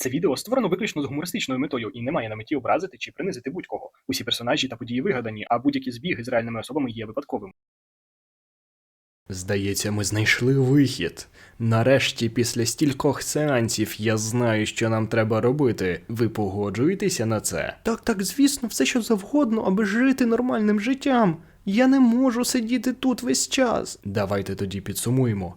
Це відео створено виключно з гумористичною метою і не має на меті образити чи принизити будь-кого. Усі персонажі та події вигадані, а будь-які збіги з реальними особами є випадковими. Здається, ми знайшли вихід. Нарешті, після стількох сеансів, я знаю, що нам треба робити. Ви погоджуєтеся на це? Так, так, звісно, все що завгодно, аби жити нормальним життям. Я не можу сидіти тут весь час. Давайте тоді підсумуємо.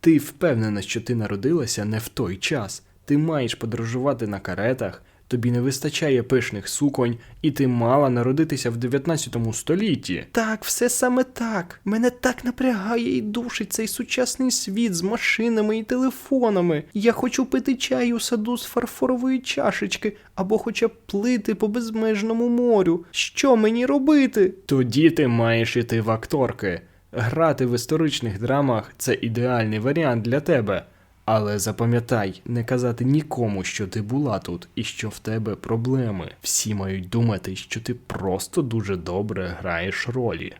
Ти впевнена, що ти народилася не в той час. Ти маєш подорожувати на каретах, тобі не вистачає пишних суконь, і ти мала народитися в 19 столітті. Так, все саме так. Мене так напрягає і душить цей сучасний світ з машинами і телефонами. Я хочу пити чай у саду з фарфорової чашечки, або хоча б плити по безмежному морю. Що мені робити? Тоді ти маєш іти в акторки. Грати в історичних драмах це ідеальний варіант для тебе. Але запам'ятай, не казати нікому, що ти була тут і що в тебе проблеми. Всі мають думати, що ти просто дуже добре граєш ролі.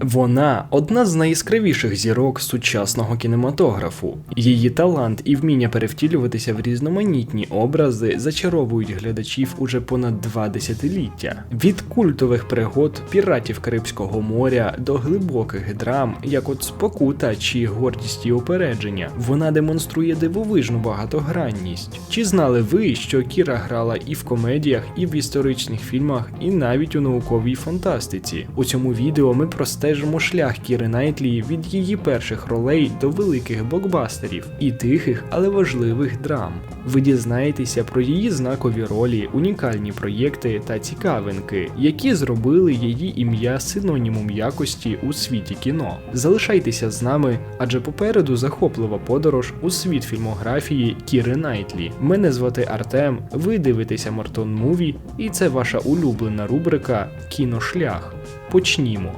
Вона одна з найяскравіших зірок сучасного кінематографу. Її талант і вміння перевтілюватися в різноманітні образи зачаровують глядачів уже понад два десятиліття. Від культових пригод піратів Карибського моря до глибоких драм, як от спокута чи гордість і упередження, вона демонструє дивовижну багатогранність. Чи знали ви, що Кіра грала і в комедіях, і в історичних фільмах, і навіть у науковій фантастиці? У цьому відео ми простежимо шлях Кіри Найтлі від її перших ролей до великих блокбастерів і тихих, але важливих драм. Ви дізнаєтеся про її знакові ролі, унікальні проєкти та цікавинки, які зробили її ім'я синонімом якості у світі кіно. Залишайтеся з нами, адже попереду захоплива подорож у світ фільмографії Кіри Найтлі. Мене звати Артем. Ви дивитеся Мартон Муві, і це ваша улюблена рубрика Кіношлях. Почнімо.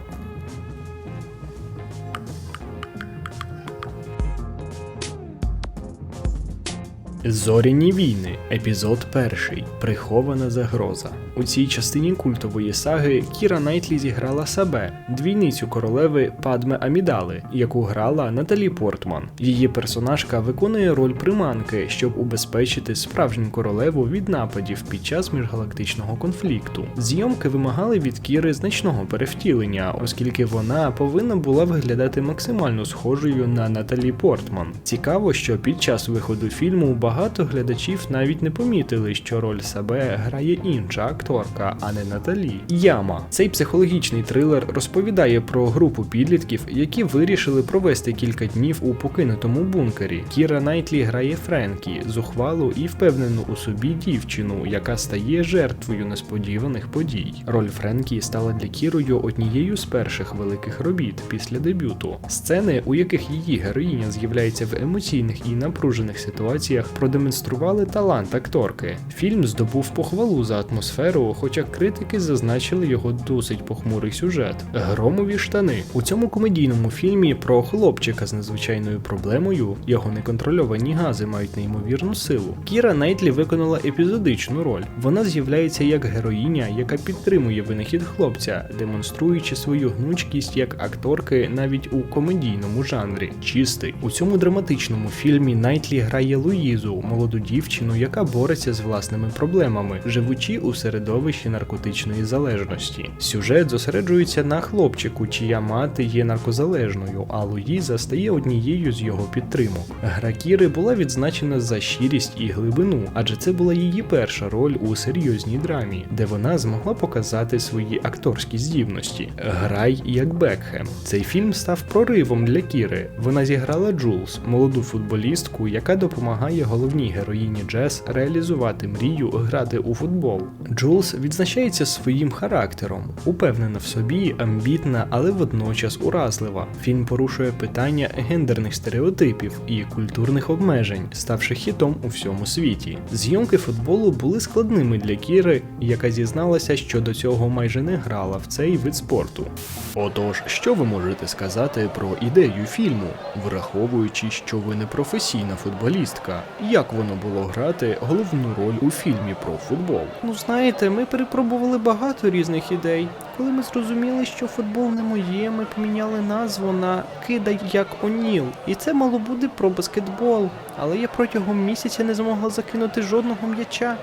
Зоряні війни, епізод перший. Прихована загроза. У цій частині культової саги Кіра Найтлі зіграла себе, двійницю королеви Падме Амідали, яку грала Наталі Портман. Її персонажка виконує роль приманки, щоб убезпечити справжню королеву від нападів під час міжгалактичного конфлікту. Зйомки вимагали від Кіри значного перевтілення, оскільки вона повинна була виглядати максимально схожою на Наталі Портман. Цікаво, що під час виходу фільму багато глядачів навіть не помітили, що роль себе грає інша акторка, а не Наталі. Яма. Цей психологічний трилер розповідає про групу підлітків, які вирішили провести кілька днів у покинутому бункері. Кіра Найтлі грає Френкі, зухвалу і впевнену у собі дівчину, яка стає жертвою несподіваних подій. Роль Френкі стала для Кірою однією з перших великих робіт після дебюту. Сцени, у яких її героїня з'являється в емоційних і напружених ситуаціях, продемонстрували талант акторки. Фільм здобув похвалу за атмосферу, хоча критики зазначили його досить похмурий сюжет. Громові штани у цьому комедійному фільмі про хлопчика з незвичайною проблемою його неконтрольовані гази мають неймовірну силу. Кіра Найтлі виконала епізодичну роль. Вона з'являється як героїня, яка підтримує винахід хлопця, демонструючи свою гнучкість як акторки навіть у комедійному жанрі. Чистий у цьому драматичному фільмі Найтлі грає Луїзу, молоду дівчину, яка бореться з власними проблемами, живучи у середовищі наркотичної залежності. Сюжет зосереджується на хлопчику, чия мати є наркозалежною, а Луїза стає однією з його підтримок. Гра Кіри була відзначена за щирість і глибину, адже це була її перша роль у серйозній драмі, де вона змогла показати свої акторські здібності. Грай як Бекхем. Цей фільм став проривом для Кіри. Вона зіграла Джулс, молоду футболістку, яка допомагає головній героїні Джес реалізувати мрію грати у футбол. Джулс відзначається своїм характером, упевнена в собі, амбітна, але водночас уразлива. Фільм порушує питання гендерних стереотипів і культурних обмежень, ставши хітом у всьому світі. Зйомки футболу були складними для Кіри, яка зізналася, що до цього майже не грала в цей вид спорту. Отож, що ви можете сказати про ідею фільму, враховуючи, що ви не професійна футболістка як воно було грати головну роль у фільмі про футбол. Ну знаєте, ми перепробували багато різних ідей. Коли ми зрозуміли, що футбол не моє, ми поміняли назву на Кидай як Оніл. І це мало бути про баскетбол. Але я протягом місяця не змогла закинути жодного м'яча.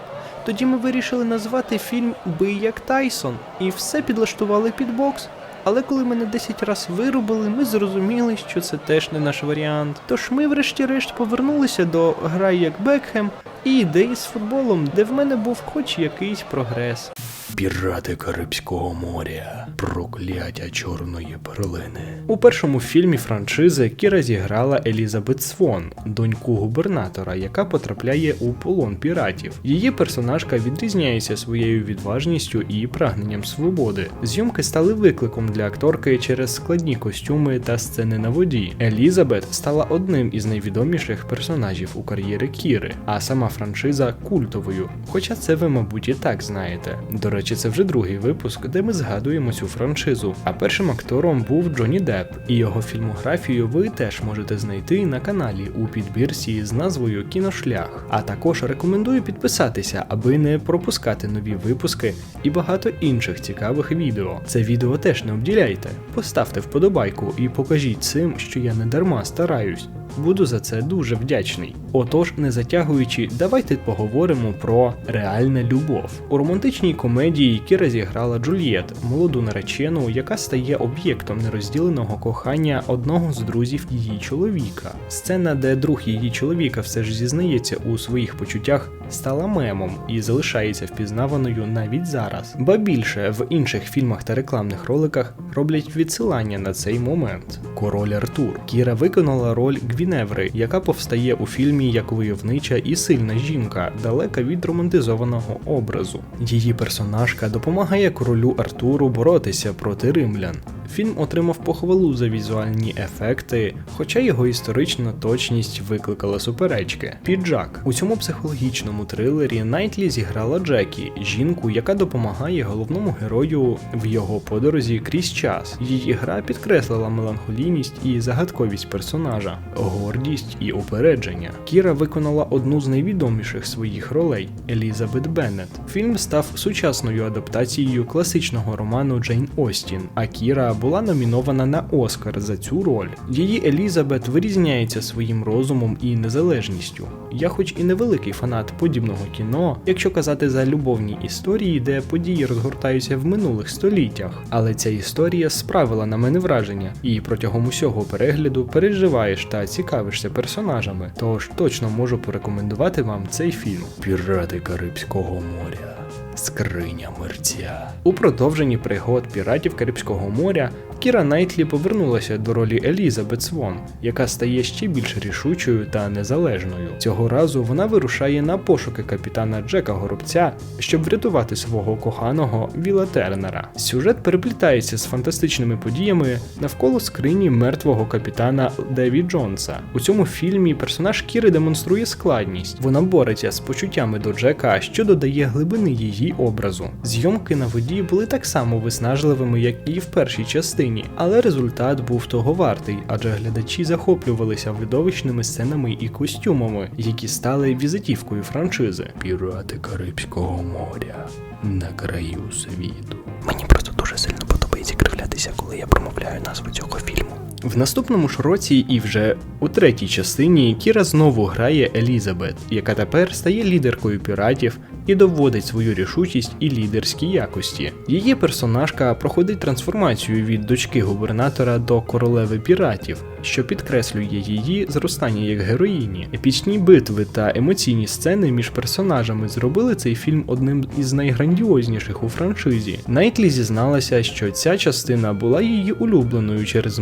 Тоді ми вирішили назвати фільм Бий як Тайсон і все підлаштували під бокс. Але коли мене 10 раз вирубили, ми зрозуміли, що це теж не наш варіант. Тож ми, врешті-решт, повернулися до грай як Бекхем і ідеї з футболом, де в мене був хоч якийсь прогрес. Пірати Карибського моря, прокляття чорної перлини. У першому фільмі франшизи Кіра зіграла Елізабет Свон, доньку губернатора, яка потрапляє у полон піратів. Її персонажка відрізняється своєю відважністю і прагненням свободи. Зйомки стали викликом для акторки через складні костюми та сцени на воді. Елізабет стала одним із найвідоміших персонажів у кар'єри Кіри, а сама франшиза культовою. Хоча це ви, мабуть, і так знаєте. До речі, це вже другий випуск, де ми згадуємо цю франшизу. А першим актором був Джонні Депп, і його фільмографію ви теж можете знайти на каналі у підбірці з назвою Кіношлях. А також рекомендую підписатися, аби не пропускати нові випуски і багато інших цікавих відео. Це відео теж не обділяйте. Поставте вподобайку і покажіть цим, що я не дарма стараюсь. Буду за це дуже вдячний. Отож, не затягуючи, давайте поговоримо про реальне любов. У романтичній комедії Кіра зіграла Джульєт, молоду наречену, яка стає об'єктом нерозділеного кохання одного з друзів її чоловіка. Сцена, де друг її чоловіка все ж зізнається у своїх почуттях, стала мемом і залишається впізнаваною навіть зараз. Ба більше в інших фільмах та рекламних роликах роблять відсилання на цей момент. Король Артур Кіра виконала роль Гвіневри, яка повстає у фільмі як войовнича і сильна жінка, далека від романтизованого образу. Її персонажка допомагає королю Артуру боротися проти римлян. Фільм отримав похвалу за візуальні ефекти, хоча його історична точність викликала суперечки. Піджак у цьому психологічному трилері Найтлі зіграла Джекі, жінку, яка допомагає головному герою в його подорозі крізь час. Її гра підкреслила меланхолійність і загадковість персонажа, гордість і упередження. Кіра виконала одну з найвідоміших своїх ролей Елізабет Беннет. Фільм став сучасною адаптацією класичного роману Джейн Остін, а Кіра була номінована на Оскар за цю роль. Її Елізабет вирізняється своїм розумом і незалежністю. Я, хоч і невеликий фанат подібного кіно, якщо казати за любовні історії, де події розгортаються в минулих століттях, але ця історія справила на мене враження, і протягом усього перегляду переживаєш та цікавишся персонажами. Тож точно можу порекомендувати вам цей фільм Пірати Карибського моря. Скриня мерця. У продовженні пригод піратів Карибського моря Кіра Найтлі повернулася до ролі Елізабет Свон, яка стає ще більш рішучою та незалежною. Цього разу вона вирушає на пошуки капітана Джека Горобця, щоб врятувати свого коханого Віла Тернера. Сюжет переплітається з фантастичними подіями навколо скрині мертвого капітана Деві Джонса. У цьому фільмі персонаж Кіри демонструє складність. Вона бореться з почуттями до Джека, що додає глибини її образу. Зйомки на воді були так само виснажливими, як і в першій частині, але результат був того вартий, адже глядачі захоплювалися видовищними сценами і костюмами, які стали візитівкою франшизи. Пірати Карибського моря на краю світу. Мені просто дуже сильно подобається кривлятися, коли я промовляю назву цього фільму. В наступному ж році і вже у третій частині Кіра знову грає Елізабет, яка тепер стає лідеркою піратів і доводить свою рішучість і лідерські якості. Її персонажка проходить трансформацію від дочки губернатора до королеви піратів, що підкреслює її зростання як героїні. Епічні битви та емоційні сцени між персонажами зробили цей фільм одним із найграндіозніших у франшизі. Найтлі зізналася, що ця частина була її улюбленою через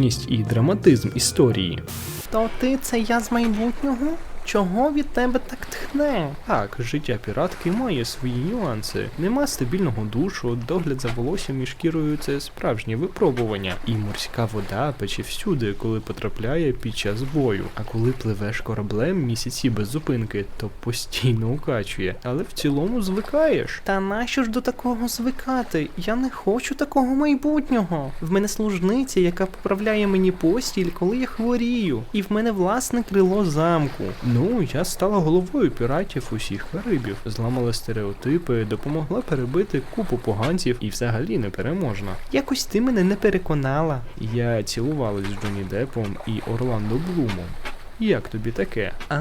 масштабність і драматизм історії. То ти це я з майбутнього? Чого від тебе так тхне? Так, життя піратки має свої нюанси. Нема стабільного душу, догляд за волоссям і шкірою це справжнє випробування. І морська вода пече всюди, коли потрапляє під час бою. А коли пливеш кораблем місяці без зупинки, то постійно укачує. Але в цілому звикаєш. Та нащо ж до такого звикати? Я не хочу такого майбутнього. В мене служниця, яка поправляє мені постіль, коли я хворію. І в мене власне крило замку. Ну Ну, я стала головою піратів усіх Карибів, зламала стереотипи, допомогла перебити купу поганців і взагалі непереможна. Якось ти мене не переконала. Я цілувалась з Джонні Депом і Орландо Блумом. Як тобі таке? А,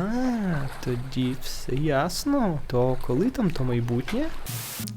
тоді все ясно. То коли там то майбутнє?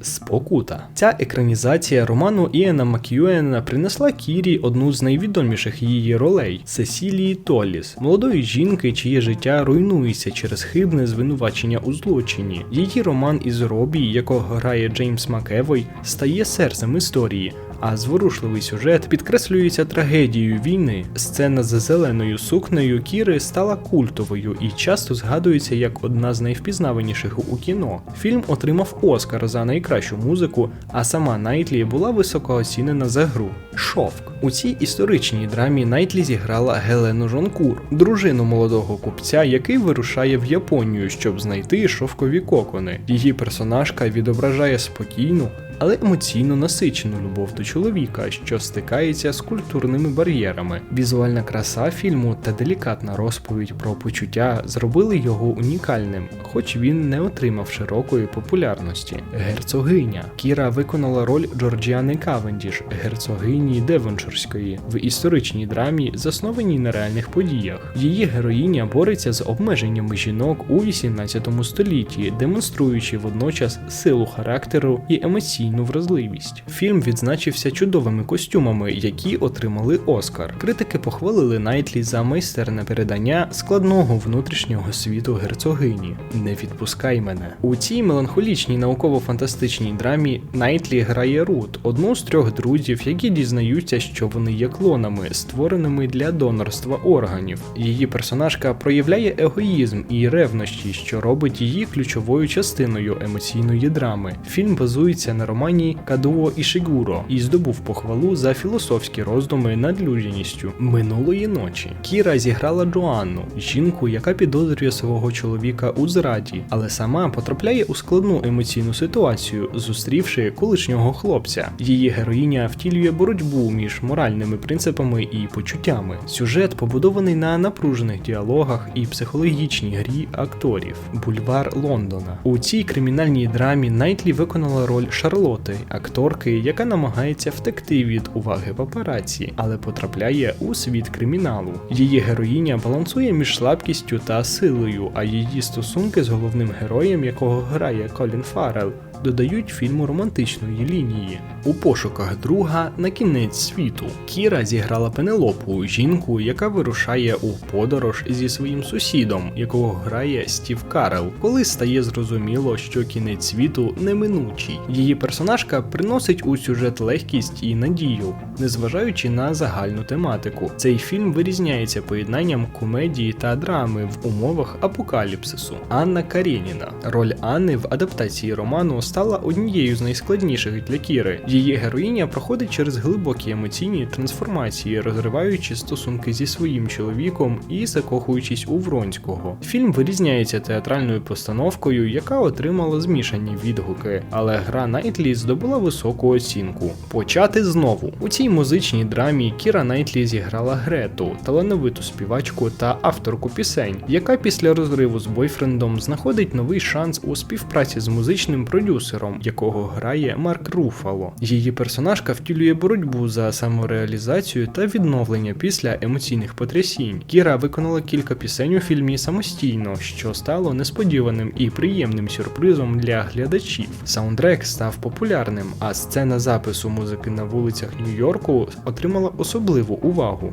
Спокута. Ця екранізація роману Іена Мак'юена принесла Кірі одну з найвідоміших її ролей Сесілії Толліс, молодої жінки, чиє життя руйнується через хибне звинувачення у злочині. Її роман із Робі, якого грає Джеймс Макевой, стає серцем історії. А зворушливий сюжет підкреслюється трагедією війни. Сцена з зеленою сукнею Кіри стала культовою і часто згадується як одна з найвпізнаваніших у кіно. Фільм отримав Оскар за найкращу музику, а сама Найтлі була високо оцінена за гру. Шовк у цій історичній драмі Найтлі зіграла Гелену Жонкур, дружину молодого купця, який вирушає в Японію, щоб знайти шовкові кокони. Її персонажка відображає спокійну, але емоційно насичену любов до чоловіка, що стикається з культурними бар'єрами. Візуальна краса фільму та делікатна розповідь про почуття зробили його унікальним, хоч він не отримав широкої популярності. Герцогиня Кіра виконала роль Джорджіани Кавендіш, герцогині Девонширської, в історичній драмі, заснованій на реальних подіях. Її героїня бореться з обмеженнями жінок у 18 столітті, демонструючи водночас силу характеру і емоційну вразливість. Фільм відзначився чудовими костюмами, які отримали Оскар. Критики похвалили Найтлі за майстерне передання складного внутрішнього світу герцогині. Не відпускай мене. У цій меланхолічній науково-фантастичній драмі Найтлі грає Рут, одну з трьох друзів, які дізнаються, що вони є клонами, створеними для донорства органів. Її персонажка проявляє егоїзм і ревнощі, що робить її ключовою частиною емоційної драми. Фільм базується на романі Кадуо Ішигуро і здобув похвалу за філософські роздуми над людяністю минулої ночі. Кіра зіграла Джоанну, жінку, яка підозрює свого чоловіка у зраді, але сама потрапляє у складну емоційну ситуацію, зустрівши колишнього хлопця. Її героїня втілює боротьбу між моральними принципами і почуттями. Сюжет побудований на напружених діалогах і психологічній грі акторів. Бульвар Лондона. У цій кримінальній драмі Найтлі виконала роль Шарлоти, акторки, яка намагається втекти від уваги папараці, але потрапляє у світ криміналу. Її героїня балансує між слабкістю та силою, а її стосунки з головним героєм, якого грає Колін Фаррелл, додають фільму романтичної лінії. У пошуках друга на кінець світу Кіра зіграла Пенелопу, жінку, яка вирушає у подорож зі своїм сусідом, якого грає Стів Карел, коли стає зрозуміло, що кінець світу неминучий. Її персонажка приносить у сюжет легкість і надію, незважаючи на загальну тематику. Цей фільм вирізняється поєднанням комедії та драми в умовах апокаліпсису. Анна Карєніна. Роль Анни в адаптації роману стала однією з найскладніших для Кіри. Її героїня проходить через глибокі емоційні трансформації, розриваючи стосунки зі своїм чоловіком і закохуючись у Вронського. Фільм вирізняється театральною постановкою, яка отримала змішані відгуки, але гра Найтлі здобула високу оцінку. Почати знову у цій музичній драмі Кіра Найтлі зіграла Грету, талановиту співачку та авторку пісень, яка після розриву з бойфрендом знаходить новий шанс у співпраці з музичним продюсером, якого грає Марк Руфало. Її персонажка втілює боротьбу за самореалізацію та відновлення після емоційних потрясінь. Кіра виконала кілька пісень у фільмі самостійно, що стало несподіваним і приємним сюрпризом для глядачів. Саундтрек став популярним, а сцена запису музики на вулицях Нью-Йорку отримала особливу увагу.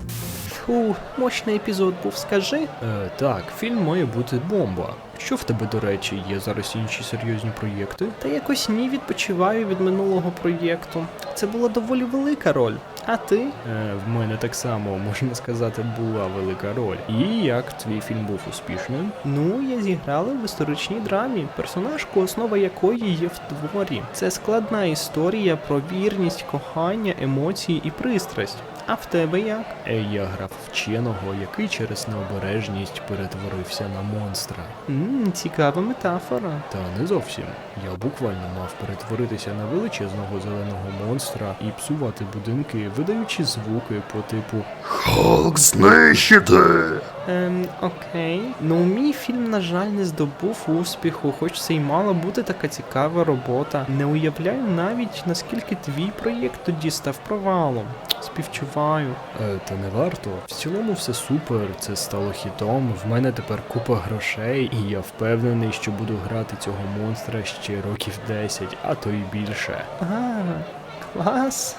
Фу, мощний епізод був, скажи. Е, так, фільм має бути бомба. Що в тебе, до речі, є зараз інші серйозні проєкти? Та якось ні відпочиваю від минулого проєкту. Це була доволі велика роль. А ти? Е, в мене так само, можна сказати, була велика роль. І як твій фільм був успішним? Ну, я зіграла в історичній драмі, персонажку, основа якої є в творі. Це складна історія про вірність, кохання, емоції і пристрасть. А в тебе як? Е, Я грав вченого, який через необережність перетворився на монстра. Ммм, цікава метафора. Та не зовсім. Я буквально мав перетворитися на величезного зеленого монстра і псувати будинки, видаючи звуки по типу Халк знищити! Ем, окей. Ну, мій фільм, на жаль, не здобув успіху, хоч це й мала бути така цікава робота. Не уявляю навіть, наскільки твій проєкт тоді став провалом. Співчуваю. Е, та не варто. В цілому все супер, це стало хітом. В мене тепер купа грошей, і я впевнений, що буду грати цього монстра ще років 10, а то й більше. А, клас.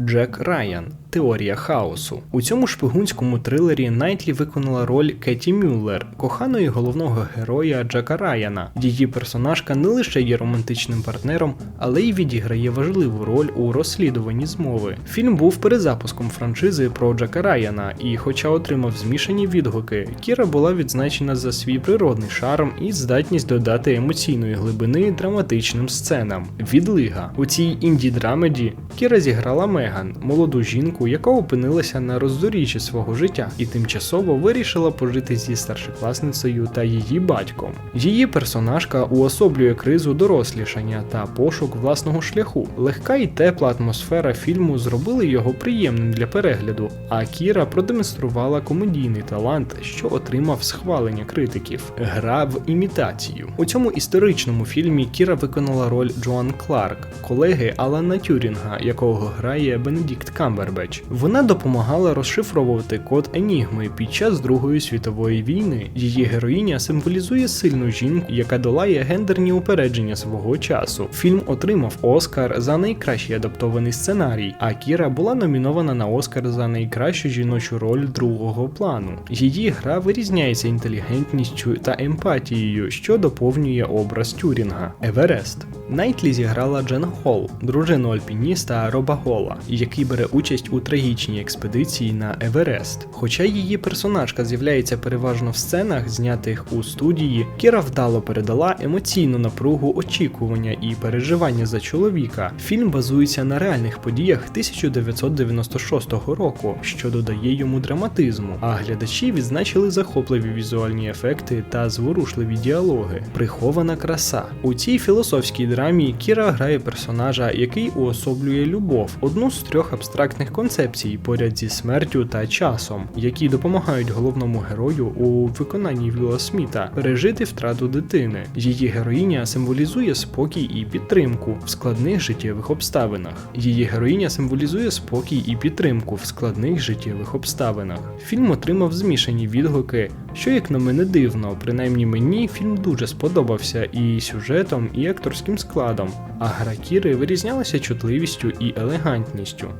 Джек Райан. Теорія хаосу. У цьому шпигунському трилері Найтлі виконала роль Кеті Мюллер, коханої головного героя Джека Райана. Її персонажка не лише є романтичним партнером, але й відіграє важливу роль у розслідуванні змови. Фільм був перезапуском франшизи про Джека Райана, і, хоча отримав змішані відгуки, Кіра була відзначена за свій природний шарм і здатність додати емоційної глибини драматичним сценам. Відлига у цій інді-драмеді Кіра зіграла Меган, молоду жінку, яка опинилася на роздоріжжі свого життя і тимчасово вирішила пожити зі старшокласницею та її батьком. Її персонажка уособлює кризу дорослішання та пошук власного шляху. Легка і тепла атмосфера фільму зробили його приємним для перегляду, а Кіра продемонструвала комедійний талант, що отримав схвалення критиків. Гра в імітацію. У цьому історичному фільмі Кіра виконала роль Джоан Кларк, колеги Алана Тюрінга, якого грає Бенедікт Камбербеч. Вона допомагала розшифровувати код Енігми під час Другої світової війни. Її героїня символізує сильну жінку, яка долає гендерні упередження свого часу. Фільм отримав Оскар за найкращий адаптований сценарій, а Кіра була номінована на Оскар за найкращу жіночу роль другого плану. Її гра вирізняється інтелігентністю та емпатією, що доповнює образ Тюрінга. Еверест. Найтлі зіграла Джен Холл, дружину альпініста Роба Гола, який бере участь у трагічній експедиції на Еверест. Хоча її персонажка з'являється переважно в сценах, знятих у студії, Кіра вдало передала емоційну напругу очікування і переживання за чоловіка. Фільм базується на реальних подіях 1996 року, що додає йому драматизму, а глядачі відзначили захопливі візуальні ефекти та зворушливі діалоги. Прихована краса. У цій філософській драмі Кіра грає персонажа, який уособлює любов, одну з трьох абстрактних концепцій поряд зі смертю та часом, які допомагають головному герою у виконанні Вілла Сміта пережити втрату дитини. Її героїня символізує спокій і підтримку в складних життєвих обставинах. Її героїня символізує спокій і підтримку в складних життєвих обставинах. Фільм отримав змішані відгуки, що, як на мене, дивно, принаймні мені фільм дуже сподобався і сюжетом, і акторським складом, а гра Кіри вирізнялася чутливістю і елегантністю.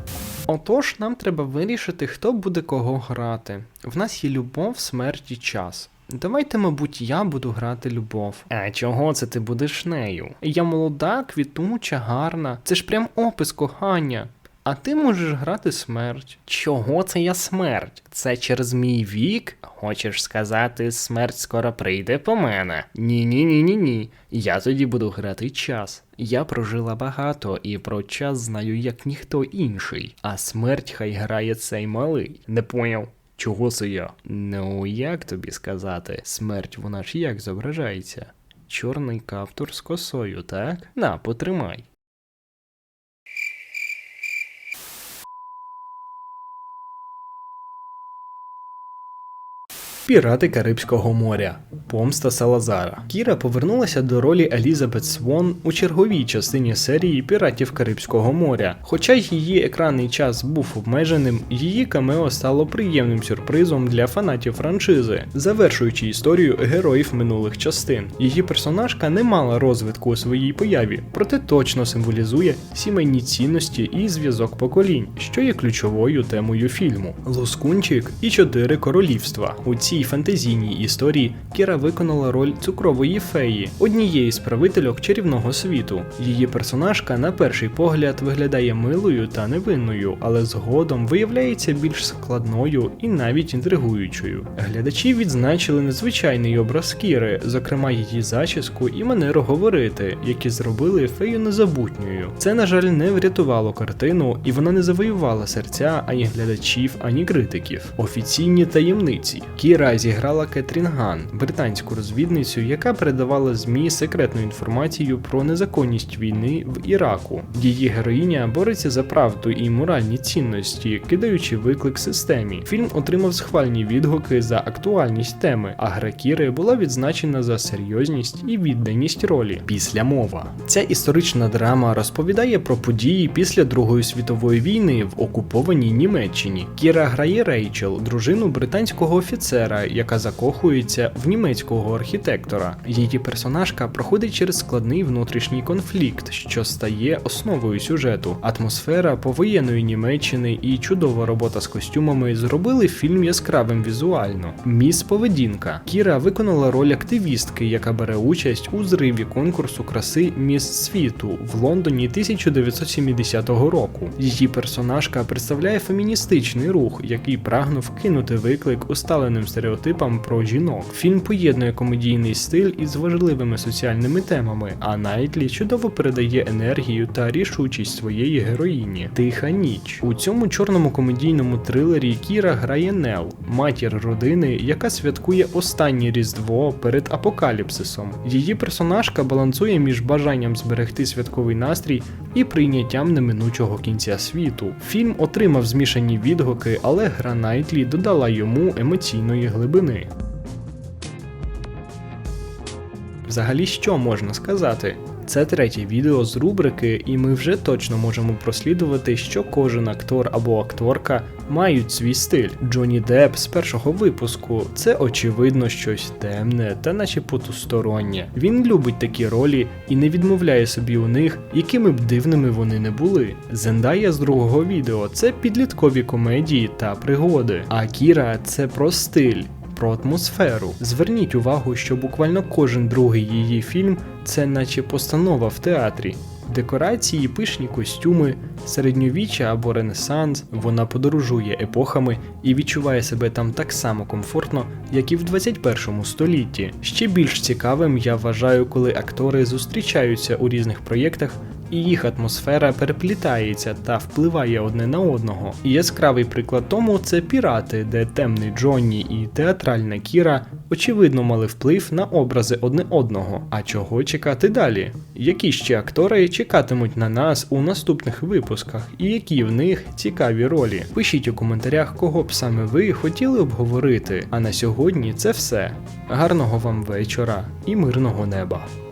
Отож, нам треба вирішити, хто буде кого грати. В нас є любов, смерть і час. Давайте, мабуть, я буду грати любов. А чого це ти будеш нею? Я молода, квітуча, гарна. Це ж прям опис кохання. А ти можеш грати смерть. Чого це я смерть? Це через мій вік? Хочеш сказати, смерть скоро прийде по мене? Ні, ні, ні, ні, ні. Я тоді буду грати час. Я прожила багато і про час знаю як ніхто інший. А смерть хай грає цей малий. Не поняв. Чого це я? Ну, як тобі сказати, смерть вона ж як зображається? Чорний каптур з косою, так? На, потримай. Пірати Карибського моря. Помста Салазара. Кіра повернулася до ролі Елізабет Свон у черговій частині серії Піратів Карибського моря. Хоча її екранний час був обмеженим, її камео стало приємним сюрпризом для фанатів франшизи, завершуючи історію героїв минулих частин. Її персонажка не мала розвитку у своїй появі, проте точно символізує сімейні цінності і зв'язок поколінь, що є ключовою темою фільму. Лоскунчик і чотири королівства. У цій цій фантазійній історії Кіра виконала роль цукрової феї, однієї з правительок чарівного світу. Її персонажка на перший погляд виглядає милою та невинною, але згодом виявляється більш складною і навіть інтригуючою. Глядачі відзначили незвичайний образ Кіри, зокрема її зачіску і манеру говорити, які зробили фею незабутньою. Це, на жаль, не врятувало картину, і вона не завоювала серця ані глядачів, ані критиків. Офіційні таємниці. Кіра зіграла Кетрін Ган, британську розвідницю, яка передавала ЗМІ секретну інформацію про незаконність війни в Іраку. Її героїня бореться за правду і моральні цінності, кидаючи виклик системі. Фільм отримав схвальні відгуки за актуальність теми, а гра Кіри була відзначена за серйозність і відданість ролі. Після мова. Ця історична драма розповідає про події після Другої світової війни в окупованій Німеччині. Кіра грає Рейчел, дружину британського офіцера, яка закохується в німецького архітектора. Її персонажка проходить через складний внутрішній конфлікт, що стає основою сюжету. Атмосфера повоєнної Німеччини і чудова робота з костюмами зробили фільм яскравим візуально. Міс поведінка. Кіра виконала роль активістки, яка бере участь у зриві конкурсу краси Міс світу в Лондоні 1970 року. Її персонажка представляє феміністичний рух, який прагнув кинути виклик усталеним стереотипам про жінок. Фільм поєднує комедійний стиль із важливими соціальними темами, а Найтлі чудово передає енергію та рішучість своєї героїні. Тиха ніч. У цьому чорному комедійному трилері Кіра грає Нел, матір родини, яка святкує останнє різдво перед апокаліпсисом. Її персонажка балансує між бажанням зберегти святковий настрій і прийняттям неминучого кінця світу. Фільм отримав змішані відгуки, але гра Найтлі додала йому емоційної глибини. Взагалі, що можна сказати? Це третє відео з рубрики, і ми вже точно можемо прослідувати, що кожен актор або акторка мають свій стиль. Джонні Депп з першого випуску це очевидно щось темне та наче потустороннє. Він любить такі ролі і не відмовляє собі у них, якими б дивними вони не були. Зендая з другого відео це підліткові комедії та пригоди. А Кіра це про стиль про атмосферу. Зверніть увагу, що буквально кожен другий її фільм це наче постанова в театрі. Декорації, пишні костюми, середньовіччя або ренесанс, вона подорожує епохами і відчуває себе там так само комфортно, як і в 21 столітті. Ще більш цікавим я вважаю, коли актори зустрічаються у різних проєктах і їх атмосфера переплітається та впливає одне на одного. І яскравий приклад тому це пірати, де темний Джонні і театральна Кіра очевидно мали вплив на образи одне одного. А чого чекати далі? Які ще актори чекатимуть на нас у наступних випусках, і які в них цікаві ролі? Пишіть у коментарях, кого б саме ви хотіли обговорити. А на сьогодні це все. Гарного вам вечора і мирного неба!